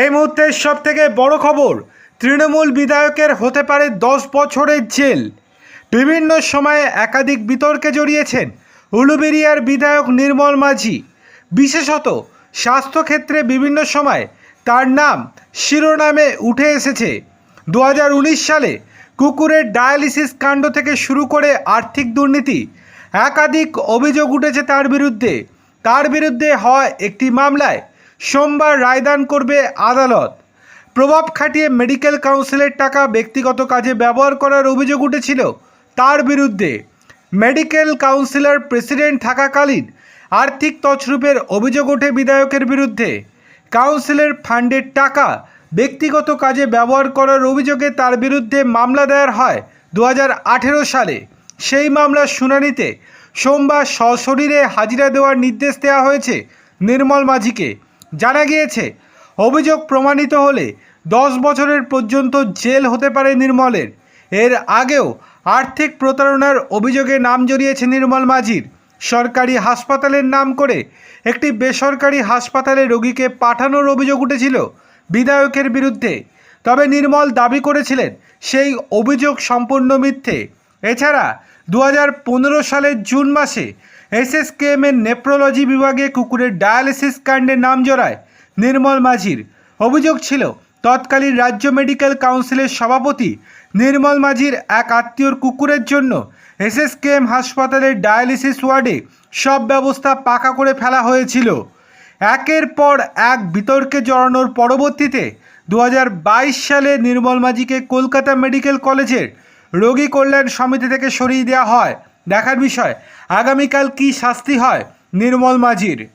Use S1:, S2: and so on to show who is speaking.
S1: এই মুহূর্তের সব থেকে বড় খবর, তৃণমূল বিধায়কের হতে পারে দশ বছরের জেল। বিভিন্ন সময়ে একাধিক বিতর্কে জড়িয়েছেন উলুবেরিয়ার বিধায়ক নির্মল মাঝি। বিশেষত স্বাস্থ্যক্ষেত্রে বিভিন্ন সময় তার নাম শিরোনামে উঠে এসেছে। দু হাজার উনিশ সালে কুকুরের ডায়ালিসিস কাণ্ড থেকে শুরু করে আর্থিক দুর্নীতি, একাধিক অভিযোগ উঠেছে তার বিরুদ্ধে। তার বিরুদ্ধে হয় একটি মামলায় সোমবার রায়দান করবে আদালত। প্রভাব খাটিয়ে মেডিকেল কাউন্সিলের টাকা ব্যক্তিগত কাজে ব্যবহার করার অভিযোগ উঠেছিল তার বিরুদ্ধে। মেডিকেল কাউন্সিলর প্রেসিডেন্ট থাকাকালীন আর্থিক তছরূপের অভিযোগ ওঠে বিধায়কের বিরুদ্ধে। কাউন্সিলের ফান্ডের টাকা ব্যক্তিগত কাজে ব্যবহার করার অভিযোগে তার বিরুদ্ধে মামলা দায়ের হয় দু হাজার আঠেরো সালে। সেই মামলার শুনানিতে সোমবার সশরীরে হাজিরা দেওয়ার নির্দেশ দেওয়া হয়েছে নির্মল মাঝিকে। জানা গিয়েছে, অভিযোগ প্রমাণিত হলে দশ বছরের পর্যন্ত জেল হতে পারে নির্মলের। এর আগেও আর্থিক প্রতারণার অভিযোগে নাম জড়িয়েছে নির্মল মাঝির। সরকারি হাসপাতালের নাম করে একটি বেসরকারি হাসপাতালে রোগীকে পাঠানোর অভিযোগ উঠেছিল বিধায়কের বিরুদ্ধে। তবে নির্মল দাবি করেছিলেন সেই অভিযোগ সম্পূর্ণ মিথ্যে। এছাড়া দু হাজার পনেরো সালের জুন মাসে এসএসকেএম এর নেপ্রোলজি বিভাগে কুকুরের ডায়ালিসিস কাণ্ডে নাম জড়ায় নির্মল মাঝির। অভিযোগ ছিল, তৎকালীন রাজ্য মেডিকেল কাউন্সিলের সভাপতি নির্মল মাঝির এক আত্মীয়র কুকুরের জন্য এসএসকেএম হাসপাতালের ডায়ালিসিস ওয়ার্ডে সব ব্যবস্থা পাকা করে ফেলা হয়েছিল। একের পর এক বিতর্কে জড়ানোর পরবর্তীতে দু হাজার বাইশ সালে নির্মল মাঝিকে কলকাতা মেডিকেল কলেজের রোগী কল্যাণ সমিতি থেকে সরিয়ে দেওয়া হয়। দেখার বিষয়। আগামীকাল কি শাস্তি হয়? নির্মল মাঝির।